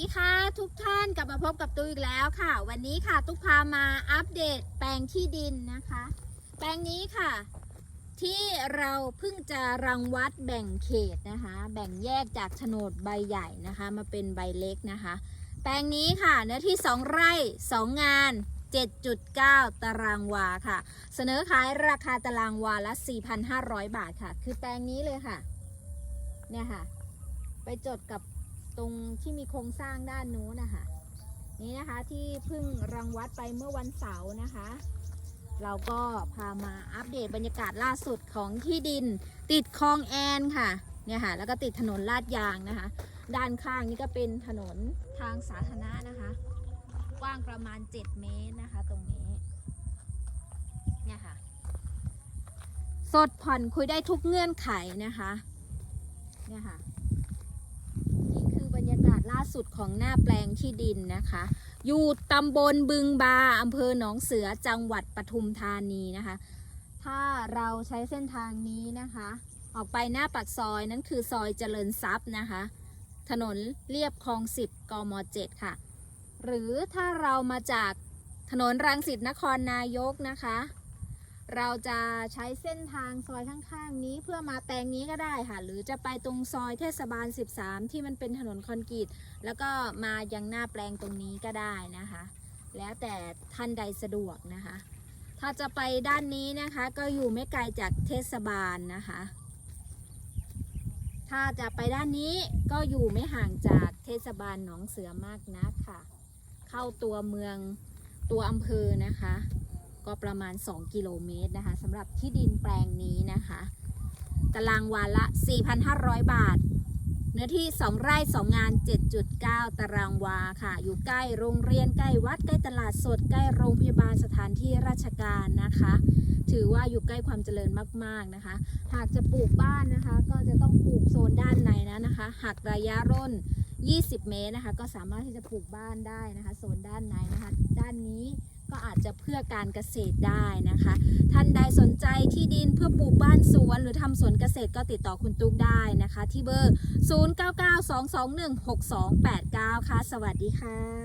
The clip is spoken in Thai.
ดีค่ะทุกท่านกลับมาพบกับตูอีกแล้วค่ะ วันนี้ค่ะตุ๊กพามาอัปเดตแปลงที่ดินนะคะ แปลงนี้ค่ะ ที่เราเพิ่งจะรังวัดแบ่งเขตนะคะ แบ่งแยกจากโฉนดใบใหญ่นะคะ มาเป็นใบเล็กนะคะ แปลงนี้ค่ะเนื้อที่ 2 ไร่ 2 งาน 7.9 ตารางวาค่ะ เสนอขายราคาตารางวาละ 4,500 บาทค่ะ คือแปลงนี้เลยค่ะ เนี่ยค่ะ ไปจดกับ ตรงที่มีโครงสร้างด้านนู้นนะคะนี่นะคะที่เพิ่งรังวัดไปเมื่อวันเสาร์นะคะ เราก็พามาอัปเดตบรรยากาศล่าสุดของที่ดิน ติดคลองแอนค่ะเนี่ยค่ะแล้วก็ติดถนนลาดยางนะคะ ด้านข้างนี่ก็เป็นถนนทางสาธารณะนะคะ กว้างประมาณ 7 เมตรนะคะ ตรงนี้เนี่ยค่ะสดผ่อนคุยได้ทุกเงื่อนไขนะคะเนี่ยค่ะ นี่คือบรรยากาศล่า สุดของหน้าแปลงที่ดินนะคะ อยู่ตำบลบึงบาอำเภอหนองเสือจังหวัดปทุมธานีนะคะ ถ้าเราใช้เส้นทางนี้นะคะ ออกไปหน้าปากซอยนั้นคือซอยเจริญทรัพย์นะคะ ถนนเรียบคลอง10กม7ค่ะ หรือถ้าเรามาจากถนนรังสิตนครนายกนะคะ เราจะใช้เส้นทางซอยข้างๆ นี้เพื่อมาแปลงนี้ก็ได้ค่ะ หรือจะไปตรงซอยเทศบาล 13 ที่มันเป็นถนนคอนกรีตแล้วก็มายังหน้าแปลงตรงนี้ก็ได้นะคะ แล้วแต่ท่านใดสะดวกนะคะ ถ้าจะไปด้านนี้นะคะก็อยู่ไม่ไกลจากเทศบาลนะคะ ถ้าจะไปด้านนี้ก็อยู่ไม่ห่างจากเทศบาลหนองเสือมากนักค่ะ เข้าตัวเมืองตัวอำเภอนะคะ ก็ประมาณ 2 กิโลเมตรนะคะสำหรับที่ดินแปลงนี้นะคะตารางวาละ 4,500 บาท เนื้อที่ 2 ไร่ 2 งาน 7.9 ตารางวาค่ะ อยู่ใกล้โรงเรียนใกล้วัดใกล้ตลาดสด ใกล้โรงพยาบาลสถานที่ราชการนะคะ ถือว่าอยู่ใกล้ความเจริญมากๆนะคะ หากจะปลูกบ้านนะคะ ก็จะต้องปลูกโซนด้านในนะนะคะหักระยะร่น 20 เมตรนะคะ ก็สามารถที่จะปลูกบ้านได้นะคะ โซนด้านในนะคะ ด้านนี้ก็อาจ จะเพื่อการเกษตรได้นะคะ ท่านใดสนใจที่ดินเพื่อปลูกบ้านสวนหรือทำสวนเกษตรก็ติดต่อคุณตุ๊กได้นะคะ ที่เบอร์ 0992216289 ค่ะ สวัสดีค่ะ